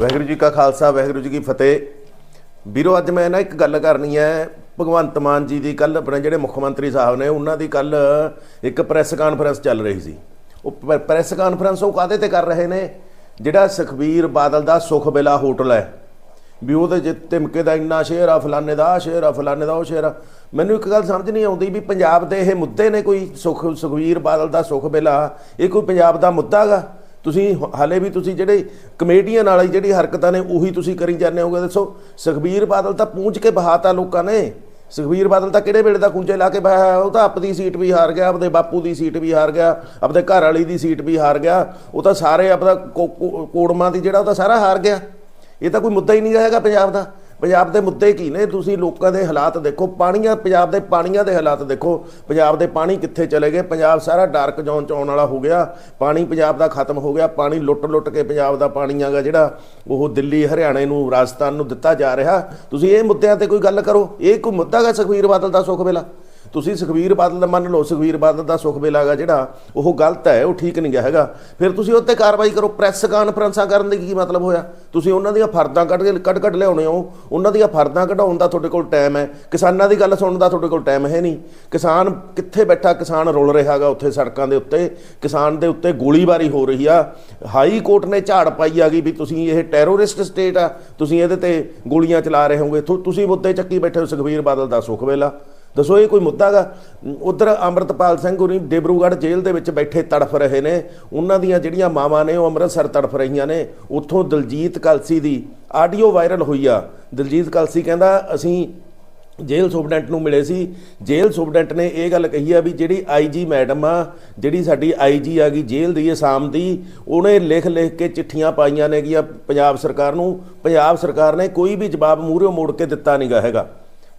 ਵਾਹਿਗੁਰੂ ਜੀ ਕਾ ਖਾਲਸਾ, ਵਾਹਿਗੁਰੂ ਜੀ ਕੀ ਫਤਿਹ। ਵੀਰੋ, ਅੱਜ ਮੈਂ ਨਾ ਇੱਕ ਗੱਲ ਕਰਨੀ ਹੈ। ਭਗਵੰਤ ਮਾਨ ਜੀ ਦੀ ਕੱਲ ਆਪਣੇ ਜਿਹੜੇ ਮੁੱਖ ਮੰਤਰੀ ਸਾਹਿਬ ਨੇ, ਉਹਨਾਂ ਦੀ ਕੱਲ ਇੱਕ ਪ੍ਰੈਸ ਕਾਨਫਰੰਸ ਚੱਲ ਰਹੀ ਸੀ। ਉਹ ਪ- ਪ੍ਰੈਸ ਕਾਨਫਰੰਸ ਉਹ ਕਾਦੇ ਤੇ ਕਰ ਰਹੇ ਨੇ? ਜਿਹੜਾ ਸੁਖਬੀਰ ਬਾਦਲ ਦਾ ਸੁਖ ਬੇਲਾ ਹੋਟਲ ਹੈ। ਵੀ ਉਹਦੇ ਚ ਤਿਮਕੇ ਦਾ ਇੰਨਾ ਸ਼ੇਰ ਆ, ਫਲਾਣੇ ਦਾ ਆਹ ਸ਼ੇਰ ਆ, ਫਲਾਣੇ ਦਾ ਉਹ ਸ਼ੇਰ ਆ। ਮੈਨੂੰ ਇੱਕ ਗੱਲ ਸਮਝ ਨਹੀਂ ਆਉਂਦੀ ਵੀ ਪੰਜਾਬ ਦੇ ਇਹ ਮੁੱਦੇ ਨੇ ਕੋਈ ਸੁਖ ਸੁਖਵੀਰ ਬਾਦਲ ਦਾ ਸੁਖ ਬੇਲਾ ਇਹ ਕੋਈ ਪੰਜਾਬ ਦਾ ਮੁੱਦਾ ਗਾ ਤੁਸੀਂ ਹ- ਹਾਲੇ ਵੀ ਤੁਸੀਂ ਜਿਹੜੇ ਕਮੇਡੀਅਨ ਵਾਲੀ ਜਿਹੜੀ ਹਰਕਤਾਂ ਨੇ, ਉਹੀ ਤੁਸੀਂ ਕਰੀ ਜਾਂਦੇ ਹੋਗੇ। ਦੱਸੋ, ਸੁਖਬੀਰ ਬਾਦਲ ਤਾਂ ਪੂੰਝ ਕੇ ਬਹਾਤਾ ਲੋਕਾਂ ਨੇ। ਸੁਖਬੀਰ ਬਾਦਲ ਤਾਂ ਕਿਹੜੇ ਵੇਲੇ ਦਾ ਕੁੰਜੇ ਲਾ ਕੇ ਬਹਾਇਆ ਉਹ ਤਾਂ ਆਪਦੀ ਸੀਟ ਵੀ ਹਾਰ ਗਿਆ, ਆਪਦੇ ਬਾਪੂ ਦੀ ਸੀਟ ਵੀ ਹਾਰ ਗਿਆ, ਆਪਦੇ ਘਰ ਵਾਲੀ ਦੀ ਸੀਟ ਵੀ ਹਾਰ ਗਿਆ। ਉਹ ਤਾਂ ਸਾਰੇ ਆਪਦਾ ਕੋ- ਕੋੜਮਾਂ ਦੀ ਜਿਹੜਾ ਉਹ ਤਾਂ ਸਾਰਾ ਹਾਰ ਗਿਆ। ਇਹ ਤਾਂ ਕੋਈ ਮੁੱਦਾ ਹੀ ਨਹੀਂ ਹੈਗਾ ਪੰਜਾਬ ਦਾ। ਪੰਜਾਬ ਦੇ ਮੁੱਦੇ ਕੀ ਨੇ? ਤੁਸੀਂ ਲੋਕਾਂ ਦੇ ਹਾਲਾਤ ਦੇਖੋ। ਪਾਣੀਆਂ, ਪੰਜਾਬ ਦੇ ਪਾਣੀਆਂ ਦੇ ਹਾਲਾਤ ਦੇਖੋ। ਪੰਜਾਬ ਦੇ ਪਾਣੀ ਕਿੱਥੇ ਚਲੇ ਗਏ? ਪੰਜਾਬ ਸਾਰਾ ਡਾਰਕ ਜ਼ੋਨ ਚ ਆਉਣ ਵਾਲਾ ਹੋ ਗਿਆ। ਪਾਣੀ ਪੰਜਾਬ ਦਾ ਖਤਮ ਹੋ ਗਿਆ। ਪਾਣੀ ਲੁੱਟ-ਲੁੱਟ ਕੇ ਪੰਜਾਬ ਦਾ ਪਾਣੀ ਆਗਾ ਜਿਹੜਾ ਉਹ ਦਿੱਲੀ, ਹਰਿਆਣੇ ਨੂੰ, ਰਾਜਸਥਾਨ ਨੂੰ ਦਿੱਤਾ ਜਾ ਰਿਹਾ। ਤੁਸੀਂ ਇਹ ਮੁੱਦਿਆਂ ਤੇ ਕੋਈ ਗੱਲ ਕਰੋ। ਇਹ ਕੋਈ ਮੁੱਦਾ ਗਾ ਸੁਖਵੀਰ ਬਾਦਲ ਦਾ ਸੁਖ ਵੇਲਾ? ਤੁਸੀਂ ਸੁਖਵੀਰ ਬਾਦਲ ਦਾ ਮੰਨ ਲਓ ਸੁਖਵੀਰ ਬਾਦਲ ਦਾ ਸੁਖ ਵੇਲਾ ਗਾ ਜਿਹੜਾ, ਉਹ ਗਲਤ ਹੈ, ਉਹ ਠੀਕ ਨਹੀਂ ਗਿਆ ਹੈਗਾ। ਫਿਰ ਤੁਸੀਂ ਉੱਤੇ ਕਾਰਵਾਈ ਕਰੋ, ਪ੍ਰੈਸ ਕਾਨਫਰੰਸਾਂ ਕਰਨ ਦੇ ਕੀ ਮਤਲਬ ਹੋਇਆ? ਤੁਸੀਂ ਉਹਨਾਂ ਦੀਆਂ ਫਰਦਾਂ ਕੱਢ ਕੇ ਕੱਢ ਕੱਢ ਲਿਆਉਣੇ ਹੋ। ਉਹਨਾਂ ਦੀਆਂ ਫਰਦਾਂ ਕਢਾਉਣ ਦਾ ਤੁਹਾਡੇ ਕੋਲ ਟਾਈਮ ਹੈ। ਕਿਸਾਨਾਂ ਦੀ ਗੱਲ ਸੁਣਨ ਦਾ ਤੁਹਾਡੇ ਕੋਲ ਟਾਈਮ ਹੈ ਨਹੀਂ। ਕਿਸਾਨ ਕਿੱਥੇ ਬੈਠਾ? ਕਿਸਾਨ ਰੁਲ ਰਿਹਾਗਾ ਉੱਥੇ ਸੜਕਾਂ ਦੇ ਉੱਤੇ। ਕਿਸਾਨ ਦੇ ਉੱਤੇ ਗੋਲੀਬਾਰੀ ਹੋ ਰਹੀ ਆ। ਹਾਈ ਕੋਰਟ ਨੇ ਝਾੜ ਪਾਈ ਆ ਗਈ ਵੀ ਤੁਸੀਂ ਇਹ ਟੈਰੋਰਿਸਟ ਸਟੇਟ ਆ। ਤੁਸੀਂ ਇਹਦੇ ਤੇ ਗੋਲੀਆਂ ਚਲਾ ਰਹੇ ਹੋਗੇ। ਤੁ- ਤੁਸੀਂ ਮੁੱਦੇ ਚੱਕੀ ਬੈਠੇ ਹੋ ਸੁਖਬੀਰ ਬਾਦਲ ਦਾ ਸੁਖ ਵੇਲਾ। ਦੱਸੋ ਇਹ ਕੋਈ ਮੁੱਦਾ ਗਾ ਉਧਰ ਅੰਮ੍ਰਿਤਪਾਲ ਸਿੰਘ ਹੋਰੀ ਡਿਬਰੂਗੜ੍ਹ ਜੇਲ੍ਹ ਦੇ ਵਿੱਚ ਬੈਠੇ ਤੜਫ ਰਹੇ ਨੇ। ਉਹਨਾਂ ਦੀਆਂ ਜਿਹੜੀਆਂ ਮਾਵਾਂ ਨੇ ਉਹ ਅੰਮ੍ਰਿਤਸਰ ਤੜਫ ਰਹੀਆਂ ਨੇ। ਉੱਥੋਂ ਦਲਜੀਤ ਕਲਸੀ ਦੀ ਆਡੀਓ ਵਾਇਰਲ ਹੋਈ ਆ। ਦਲਜੀਤ ਕਲਸੀ ਕਹਿੰਦਾ, ਅਸੀਂ ਜੇਲ੍ਹ ਸੁਪਰਡੈਂਟ ਨੂੰ ਮਿਲੇ ਸੀ। ਜੇਲ੍ਹ ਸੁਪਰਡੈਂਟ ਨੇ ਇਹ ਗੱਲ ਕਹੀ ਆ ਵੀ ਜਿਹੜੀ ਆਈਜੀ ਮੈਡਮ ਆ, ਜਿਹੜੀ ਸਾਡੀ ਆਈਜੀ ਆ ਗਈ ਜੇਲ੍ਹ ਦੀ ਅਸਾਮ ਦੀ, ਉਹਨੇ ਲਿਖ ਲਿਖ ਕੇ ਚਿੱਠੀਆਂ ਪਾਈਆਂ ਨੇਗੀਆਂ ਪੰਜਾਬ ਸਰਕਾਰ ਨੂੰ। ਪੰਜਾਬ ਸਰਕਾਰ ਨੇ ਕੋਈ ਵੀ ਜਵਾਬ ਮੂਹਰੇ ਮੋੜ ਕੇ ਦਿੱਤਾ ਨਹੀਂ ਗਾ ਹੈਗਾ।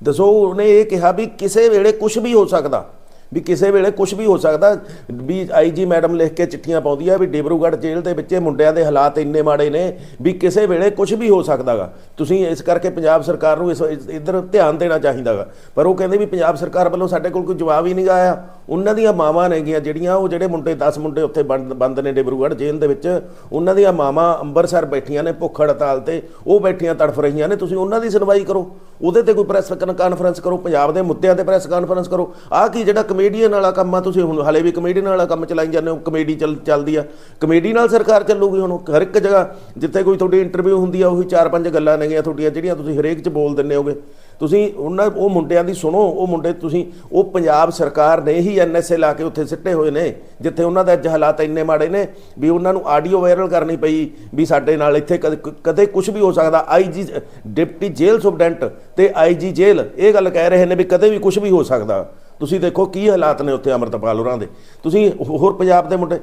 ਦੱਸੋ ਉਹਨੇ ਇਹ ਕਿਹਾ ਵੀ ਕਿਸੇ ਵੇਲੇ ਕੁਝ ਵੀ ਹੋ ਸਕਦਾ। ਵੀ ਕਿਸੇ ਵੇਲੇ ਕੁਝ ਵੀ ਹੋ ਸਕਦਾ। ਵੀ ਆਈਜੀ ਮੈਡਮ ਲਿਖ ਕੇ ਚਿੱਠੀਆਂ ਪਾਉਂਦੀ ਆ ਵੀ ਡਿਬਰੂਗੜ੍ਹ ਜੇਲ੍ਹ ਦੇ ਵਿੱਚ ਮੁੰਡਿਆਂ ਦੇ ਹਾਲਾਤ ਇੰਨੇ ਮਾੜੇ ਨੇ ਵੀ ਕਿਸੇ ਵੇਲੇ ਕੁਝ ਵੀ ਹੋ ਸਕਦਾਗਾ। ਤੁਸੀਂ ਇਸ ਕਰਕੇ ਪੰਜਾਬ ਸਰਕਾਰ ਨੂੰ ਇਸ ਇਸ- ਇੱਧਰ ਧਿਆਨ ਦੇਣਾ ਚਾਹੀਦਾਗਾ। ਪਰ ਉਹ ਕਹਿੰਦੇ ਵੀ ਪੰਜਾਬ ਸਰਕਾਰ ਵੱਲੋਂ ਸਾਡੇ ਕੋਲ ਕੋਈ ਜਵਾਬ ਹੀ ਨਹੀਂ ਆਇਆ। ਉਹਨਾਂ ਦੀਆਂ ਮਾਵਾਂ ਨੇਗੀਆਂ ਜਿਹੜੀਆਂ, ਉਹ ਜਿਹੜੇ ਮੁੰਡੇ 10 ਮੁੰਡੇ ਉੱਥੇ ਬੰਦ ਬੰਦ ਨੇ ਡਿਬਰੂਗੜ੍ਹ ਜੇਲ੍ਹ ਦੇ ਵਿੱਚ, ਉਹਨਾਂ ਦੀਆਂ ਮਾਵਾਂ ਅੰਮ੍ਰਿਤਸਰ ਬੈਠੀਆਂ ਨੇ ਭੁੱਖ ਹੜਤਾਲ ਤੇ, ਉਹ ਬੈਠੀਆਂ ਤੜਫ ਰਹੀਆਂ ਨੇ। ਤੁਸੀਂ ਉਹਨਾਂ ਦੀ ਸੁਣਵਾਈ ਕਰੋ। ਉਹਦੇ ਤੇ ਕੋਈ ਪ੍ਰੈਸ ਕਾਨਫਰੰਸ ਕਰੋ, ਪੰਜਾਬ ਦੇ ਮੁੱਦਿਆਂ ਤੇ ਪ੍ਰੈਸ ਕਾਨਫਰੰਸ ਕਰੋ। ਆਹ ਕੀ ਜਿਹੜਾ ਕਮੇਡੀਅਨ ਵਾਲਾ ਕੰਮ ਆ ਤੁਸੀਂ ਹੁਣ, ਹਲੇ ਵੀ ਕਮੇਡੀਅਨ ਵਾਲਾ ਕੰਮ ਚਲਾਈ ਜਾਂਦੇ ਹੋ ਕਮੇਡੀ ਚੱਲ, ਚੱਲਦੀ ਆ। ਕਮੇਡੀ ਨਾਲ ਸਰਕਾਰ ਚੱਲੂਗੀ ਹੁਣ, ਹਰ ਇੱਕ ਜਗ੍ਹਾ ਜਿੱਥੇ ਕੋਈ ਤੁਹਾਡੀ ਇੰਟਰਵਿਊ ਹੁੰਦੀ ਆ, ਉਹੀ ਚਾਰ ਪੰਜ ਗੱਲਾਂ ਨੇਗੀਆਂ ਤੁਹਾਡੀਆਂ, ਜਿਹੜੀਆਂ ਤੁਸੀਂ ਹਰੇਕ 'ਚ ਬੋਲ ਦਿੰਦੇ ਹੋਗੇ। ਤੁਸੀਂ ਉਹਨਾਂ, ਉਹ ਮੁੰਡਿਆਂ ਦੀ ਸੁਣੋ, ਉਹ ਮੁੰਡੇ ਤੁਸੀਂ, ਉਹ ਪੰਜਾਬ ਸਰਕਾਰ ਨੇ ਹੀ ਐਨਐਸਏ ਲਾ ਕੇ ਉੱਥੇ ਸਿੱਟੇ ਹੋਏ ਨੇ, ਜਿੱਥੇ ਉਹਨਾਂ ਦੇ ਅੱਜ ਹਾਲਾਤ ਇੰਨੇ ਮਾੜੇ ਨੇ ਵੀ ਉਹਨਾਂ ਨੂੰ ਆਡੀਓ ਵਾਇਰਲ ਕਰਨੀ ਪਈ ਵੀ ਸਾਡੇ ਨਾਲ ਇੱਥੇ ਕਦੇ- ਕਦੇ ਕੁਝ ਵੀ ਹੋ ਸਕਦਾ। ਆਈਜੀ ਡਿਪਟੀ ਜੇਲ੍ਹ ਸੁਪਰਡੈਂਟ ਤੇ ਆਈਜੀ ਜੇਲ੍ਹ, ਇਹ ਗੱਲ ਕਹਿ ਰਹੇ ਨੇ ਵੀ ਕਦੇ ਵੀ ਕੁਝ ਵੀ ਹੋ ਸਕਦਾ। ਤੁਸੀਂ ਦੇਖੋ ਕੀ ਹਾਲਾਤ ਨੇ ਉੱਥੇ ਅਮਰਤਪਾਲ ਹੋਰਾਂ ਦੇ। ਤੁਸੀਂ ਹੋਰ ਪੰਜਾਬ ਦੇ ਮੁੰਡੇ,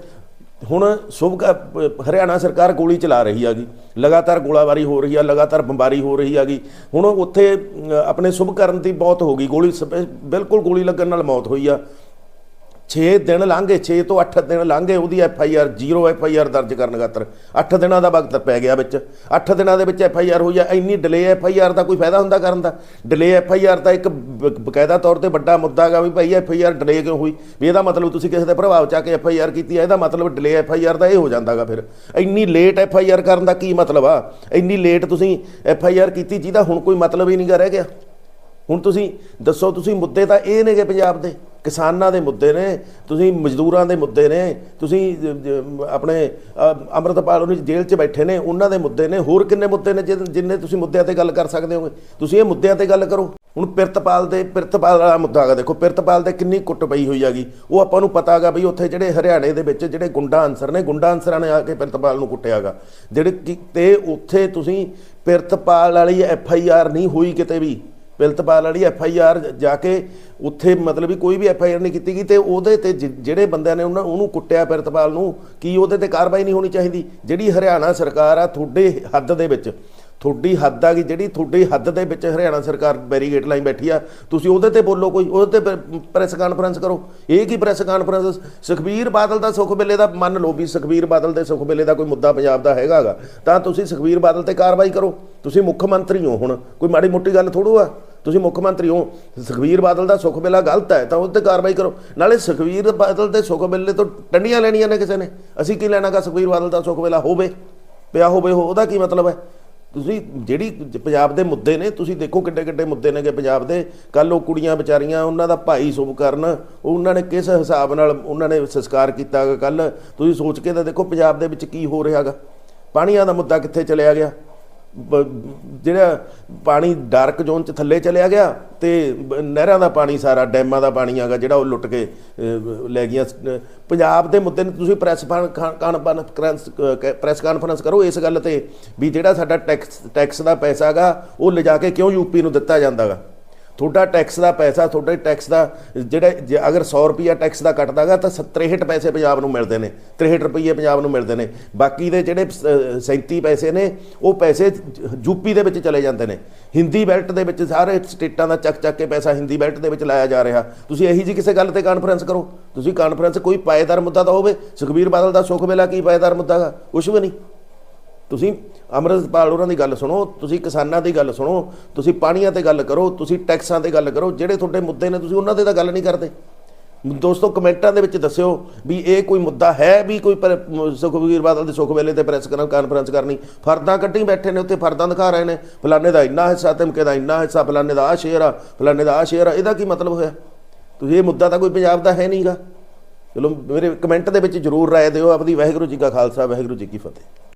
ਹੁਣ ਸੁਭ ਹਰਿਆਣਾ ਸਰਕਾਰ ਗੋਲੀ ਚਲਾ ਰਹੀ ਹੈਗੀ। ਲਗਾਤਾਰ ਗੋਲਾਬਾਰੀ ਹੋ ਰਹੀ ਆ, ਲਗਾਤਾਰ ਬੰਬਾਰੀ ਹੋ ਰਹੀ ਹੈਗੀ। ਹੁਣ ਉੱਥੇ ਆਪਣੇ ਸੁਭ ਕਰਨ ਦੀ ਬਹੁਤ ਹੋ ਗਈ। ਗੋਲੀ ਸਪੈ- ਬਿਲਕੁਲ ਗੋਲੀ ਲੱਗਣ ਨਾਲ ਮੌਤ ਹੋਈ ਆ। 6 ਦਿਨ ਲੰਘੇ 6 ਤੋਂ 8 ਦਿਨ ਲੰਘੇ ਉਹਦੀ F I R zero F I R ਦਰਜ ਕਰਨ ਖਾਤਰ 8 ਦਿਨਾਂ ਦਾ ਵਕਤ ਪੈ ਗਿਆ ਵਿੱਚ 8 ਦਿਨਾਂ ਦੇ ਵਿੱਚ ਐਫ ਆਈ ਆਰ ਹੋਈ ਆ ਇੰਨੀ ਡਿਲੇ ਐਫ ਆਈ ਆਰ ਦਾ ਕੋਈ ਫਾਇਦਾ ਹੁੰਦਾ ਕਰਨ ਦਾ ਡਿਲੇ ਐਫ ਆਈ ਆਰ ਦਾ ਇੱਕ ਬਕਾਇਦਾ ਤੌਰ ਤੇ ਵੱਡਾ ਮੁੱਦਾ ਹੈਗਾ ਵੀ ਭਾਈ ਐਫ ਆਈ ਆਰ ਡਿਲੇ ਕਿਉਂ ਹੋਈ ਵੀ ਇਹਦਾ ਮਤਲਬ ਤੁਸੀਂ ਕਿਸੇ ਦੇ ਪ੍ਰਭਾਵ ਚ ਆ ਕੇ ਐਫ ਆਈ ਆਰ ਕੀਤੀ ਆ ਇਹਦਾ ਮਤਲਬ ਡਿਲੇ ਐਫ ਆਈ ਆਰ ਦਾ ਇਹ ਹੋ ਜਾਂਦਾਗਾ ਫਿਰ ਇੰਨੀ ਲੇਟ ਐਫ ਆਈ ਆਰ ਕਰਨ ਦਾ ਕੀ ਮਤਲਬ ਆ ਇੰਨੀ ਲੇਟ ਤੁਸੀਂ ਐਫ ਆਈ ਆਰ ਕੀਤੀ ਜਿਹਦਾ ਹੁਣ ਕੋਈ ਮਤਲਬ ਹੀ ਨਹੀਂ ਗਾ ਰਹਿ ਗਿਆ ਹੁਣ ਤੁਸੀਂ ਦੱਸੋ ਤੁਸੀਂ ਮੁੱਦੇ ਤਾਂ ਇਹ ਨੇਗੇ ਪੰਜਾਬ ਦੇ ਕਿਸਾਨਾਂ ਦੇ ਮੁੱਦੇ ਨੇ ਤੁਸੀਂ ਮਜ਼ਦੂਰਾਂ ਦੇ ਮੁੱਦੇ ਨੇ ਤੁਸੀਂ ਆਪਣੇ ਅ, ਅੰਮ੍ਰਿਤਪਾਲ ਉਹਨੀ ਜੇਲ੍ਹ 'ਚ ਬੈਠੇ ਨੇ ਉਹਨਾਂ ਦੇ ਮੁੱਦੇ ਨੇ ਹੋਰ ਕਿੰਨੇ ਮੁੱਦੇ ਨੇ ਜਿਨ- ਜਿੰਨੇ ਤੁਸੀਂ ਮੁੱਦਿਆਂ ਤੇ ਗੱਲ ਕਰ ਸਕਦੇ ਹੋਗੇ? ਤੁਸੀਂ ਇਹ ਮੁੱਦਿਆਂ ਤੇ ਗੱਲ ਕਰੋ। ਹੁਣ ਪਿਰਤਪਾਲ ਦੇ ਪਿਰਤਪਾਲ ਵਾਲਾ ਮੁੱਦਾ ਹੈਗਾ ਦੇਖੋ ਪਿਰਤਪਾਲ 'ਤੇ ਕਿੰਨੀ ਕੁੱਟ ਪਈ ਹੋਈ ਹੈਗੀ। ਉਹ ਆਪਾਂ ਨੂੰ ਪਤਾ ਹੈਗਾ ਬਈ ਉੱਥੇ ਜਿਹੜੇ ਹਰਿਆਣੇ ਦੇ ਵਿੱਚ ਜਿਹੜੇ ਗੁੰਡਾ ਅਨਸਰ ਨੇ ਗੁੰਡਾ ਅਨਸਰਾਂ ਨੇ ਆ ਕੇ ਪਿਰਤਪਾਲ ਨੂੰ ਕੁੱਟਿਆ ਕੁੱਟਿਆਗਾ ਜਿਹੜੇ ਕਿ- ਤੇ ਉੱਥੇ ਤੁਸੀਂ ਪਿਰਤਪਾਲ ਵਾਲੀ ਐਫ ਆਈ ਆਰ ਨਹੀਂ ਹੋਈ ਕਿਤੇ ਵੀ। ਪਿਲਤਪਾਲ ਵਾਲੀ ਐਫ ਆਈ ਆਰ ਜਾ ਕੇ ਉੱਥੇ ਮਤਲਬ ਵੀ ਕੋਈ ਵੀ ਐਫ ਆਈ ਆਰ ਨਹੀਂ ਕੀਤੀ ਗਈ ਤੇ ਉਹਦੇ ਤੇ ਜਿ- ਜਿਹੜੇ ਬੰਦਿਆਂ ਨੇ ਉਹਨਾਂ, ਉਹਨੂੰ ਕੁੱਟਿਆ ਪਿਰਤਪਾਲ ਨੂੰ, ਕੀ ਉਹਦੇ ਤੇ ਕਾਰਵਾਈ ਨਹੀਂ ਹੋਣੀ ਚਾਹੀਦੀ? ਜਿਹੜੀ ਹਰਿਆਣਾ ਸਰਕਾਰ ਆ ਤੁਹਾਡੇ ਹੱਦ ਦੇ ਵਿੱਚ ਤੁਹਾਡੀ ਹੱਦ ਆ ਗਈ ਜਿਹੜੀ ਤੁਹਾਡੀ ਹੱਦ ਦੇ ਵਿੱਚ ਹਰਿਆਣਾ ਸਰਕਾਰ ਬੈਰੀਗੇਟ ਲਾਈ ਬੈਠੀ ਆ, ਤੁਸੀਂ ਉਹਦੇ ਤੇ ਬੋਲੋ ਕੋਈ, ਉਹਦੇ ਤੇ ਪ੍ਰੈਸ ਕਾਨਫਰੰਸ ਕਰੋ। ਇਹ ਕੀ ਪ੍ਰੈਸ ਕਾਨਫਰੰਸ ਸੁਖਬੀਰ ਬਾਦਲ ਦਾ ਸੁਖ ਵੇਲੇ ਦਾ, ਮੰਨ ਲਓ ਵੀ ਸੁਖਬੀਰ ਬਾਦਲ ਦੇ ਸੁਖ ਵੇਲੇ ਦਾ ਕੋਈ ਮੁੱਦਾ ਪੰਜਾਬ ਦਾ ਹੈਗਾਗਾ ਤਾਂ ਤੁਸੀਂ ਸੁਖਬੀਰ ਬਾਦਲ ਤੇ ਕਾਰਵਾਈ ਕਰੋ। ਤੁਸੀਂ ਮੁੱਖ ਮੰਤਰੀ ਹੋ ਹੁਣ, ਕੋਈ ਮਾੜੀ ਮੋਟੀ ਗੱਲ ਥੋੜੋ ਆ। ਤੁਸੀਂ ਮੁੱਖ ਮੰਤਰੀ ਹੋ, ਸੁਖਬੀਰ ਬਾਦਲ ਦਾ ਸੁਖ ਵੇਲਾ ਗਲਤ ਹੈ, ਤਾਂ ਉਹ ਤੇ ਕਾਰਵਾਈ ਕਰੋ। ਨਾਲੇ ਸੁਖਬੀਰ ਬਾਦਲ ਦੇ ਸੁਖ ਵੇਲੇ ਤੋਂ ਟੰਡੀਆਂ ਲੈਣੀਆਂ ਨੇ ਕਿਸੇ ਨੇ। ਅਸੀਂ ਕੀ ਲੈਣਾਗਾ ਸੁਖਬੀਰ ਬਾਦਲ ਦਾ ਸੁਖ ਵੇਲਾ ਹੋਵੇ, ਪਿਆ ਹੋਵੇ ਉਹ- ਉਹਦਾ ਕੀ ਮਤਲਬ ਹੈ? ਤੁਸੀਂ ਜਿਹੜੀ ਪੰਜਾਬ ਦੇ ਮੁੱਦੇ ਨੇ, ਤੁਸੀਂ ਦੇਖੋ ਕਿੱਡੇ ਕਿੱਡੇ ਮੁੱਦੇ ਨੇਗੇ ਪੰਜਾਬ ਦੇ। ਕੱਲ ਉਹ ਕੁੜੀਆਂ ਵਿਚਾਰੀਆਂ, ਉਹਨਾਂ ਦਾ ਭਾਈ ਸੁਭ ਕਰਨ ਉਹਨਾਂ ਨੇ ਕਿਸ ਹਿਸਾਬ ਨਾਲ ਉਹਨਾਂ ਨੇ ਸੰਸਕਾਰ ਕੀਤਾ ਕੱਲ ਤੁਸੀਂ ਸੋਚ ਕੇ ਤਾਂ ਦੇਖੋ ਪੰਜਾਬ ਦੇ ਵਿੱਚ ਕੀ ਹੋ ਰਿਹਾਗਾ ਪਾਣੀਆਂ ਦਾ ਮੁੱਦਾ ਕਿੱਥੇ ਚਲਿਆ ਗਿਆ? ਜਿਹੜਾ ਪਾਣੀ ਡਾਰਕ ਜ਼ੋਨ ਚ ਥੱਲੇ ਚਲਿਆ ਗਿਆ ਤੇ ਨਹਿਰਾਂ ਦਾ ਪਾਣੀ ਸਾਰਾ, ਡੈਮਾਂ ਦਾ ਪਾਣੀ ਆਗਾ ਜਿਹੜਾ ਉਹ ਲੁੱਟ ਕੇ ਲੈ ਗਈਆਂ ਪੰਜਾਬ ਦੇ ਮੁੱਦੇ ਨੂੰ ਤੁਸੀਂ ਪ੍ਰੈਸ ਕਾਨਫਰੰਸ ਪ੍ਰੈਸ ਕਾਨਫਰੰਸ ਕਰੋ ਇਸ ਗੱਲ ਤੇ ਵੀ ਜਿਹੜਾ ਸਾਡਾ ਟੈਕਸ ਟੈਕਸ ਦਾ ਪੈਸਾ ਹੈਗਾ ਉਹ ਲਿਜਾ ਕੇ ਕਿਉਂ ਯੂਪੀ ਨੂੰ ਦਿੱਤਾ ਜਾਂਦਾਗਾ ਤੁਹਾਡਾ ਟੈਕਸ ਦਾ ਪੈਸਾ ਤੁਹਾਡੇ ਟੈਕਸ ਦਾ ਜਿਹੜਾ ਜੇ ਅਗਰ 100 ਰੁਪਿਆ ਟੈਕਸ ਦਾ ਕੱਟਦਾਗਾ ਤਾਂ 63 ਪੈਸੇ ਪੰਜਾਬ ਨੂੰ ਮਿਲਦੇ ਨੇ 63 ਰੁਪਏ ਪੰਜਾਬ ਨੂੰ ਮਿਲਦੇ ਨੇ। ਬਾਕੀ ਦੇ ਜਿਹੜੇ ਅਹ, 37 ਪੈਸੇ ਨੇ ਉਹ ਪੈਸੇ ਯੂਪੀ ਦੇ ਵਿੱਚ ਚਲੇ ਜਾਂਦੇ ਨੇ। ਹਿੰਦੀ ਬੈਲਟ ਦੇ ਵਿੱਚ ਸਾਰੇ ਸਟੇਟਾਂ ਦਾ ਚੱਕ ਚੱਕ ਕੇ ਪੈਸਾ ਹਿੰਦੀ ਬੈਲਟ ਦੇ ਵਿੱਚ ਲਾਇਆ ਜਾ ਰਿਹਾ। ਤੁਸੀਂ ਇਹੀ ਜੀ ਕਿਸੇ ਗੱਲ ਤੇ ਕਾਨਫਰੰਸ ਕਰੋ। ਤੁਸੀਂ ਕਾਨਫਰੰਸ ਕੋਈ ਪਾਏਦਾਰ ਮੁੱਦਾ ਤਾਂ ਹੋਵੇ ਸੁਖਬੀਰ ਬਾਦਲ ਦਾ ਸੁਖ ਵੇਲਾ ਕੀ ਪਾਏਦਾਰ ਮੁੱਦਾ ਗਾ? ਕੁਛ ਵੀ ਨਹੀਂ। ਤੁਸੀਂ ਅੰਮ੍ਰਿਤਪਾਲ ਹੋਰਾਂ ਦੀ ਗੱਲ ਸੁਣੋ, ਤੁਸੀਂ ਕਿਸਾਨਾਂ ਦੀ ਗੱਲ ਸੁਣੋ, ਤੁਸੀਂ ਪਾਣੀਆਂ ਤੇ ਗੱਲ ਕਰੋ, ਤੁਸੀਂ ਟੈਕਸਾਂ ਤੇ ਗੱਲ ਕਰੋ, ਜਿਹੜੇ ਤੁਹਾਡੇ ਮੁੱਦੇ ਨੇ ਤੁਸੀਂ ਉਹਨਾਂ ਤੇ ਤਾਂ ਗੱਲ ਨਹੀਂ ਕਰਦੇ। ਦੋਸਤੋ, ਕਮੈਂਟਾਂ ਦੇ ਵਿੱਚ ਦੱਸਿਓ ਵੀ ਇਹ ਕੋਈ ਮੁੱਦਾ ਹੈ ਵੀ ਕੋਈ ਪਰ- ਸੁਖਬੀਰ ਬਾਦਲ ਦੇ ਸੁਖ ਵੇਲੇ ਤੇ ਪ੍ਰੈਸ ਕਾਨਫਰੰਸ ਕਰਨੀ? ਫਰਦਾਂ ਕੱਢੀ ਬੈਠੇ ਨੇ, ਉੱਥੇ ਫਰਦਾਂ ਦਿਖਾ ਰਹੇ ਨੇ। ਫਲਾਣੇ ਦਾ ਇੰਨਾ ਹਿੱਸਾ, ਧਮਕੇ ਦਾ ਇੰਨਾ ਹਿੱਸਾ, ਫਲਾਣੇ ਦਾ ਆ ਸ਼ੇਅਰ ਆ, ਫਲਾਣੇ ਦਾ ਆ ਸ਼ੇਅਰ ਆ, ਇਹਦਾ ਕੀ ਮਤਲਬ ਹੋਇਆ? ਤੁਸੀਂ ਇਹ ਮੁੱਦਾ ਤਾਂ ਕੋਈ ਪੰਜਾਬ ਦਾ ਹੈ ਨਹੀਂਗਾ। ਚਲੋ, ਮੇਰੇ ਕਮੈਂਟ ਦੇ ਵਿੱਚ ਜਰੂਰ ਰਾਏ ਦਿਓ ਆਪਦੀ ਵਾਹਿਗੁਰੂ ਜੀ ਕਾ ਖਾਲਸਾ, ਵਾਹਿਗੁਰੂ ਜੀ ਕੀ ਫਤਿਹ।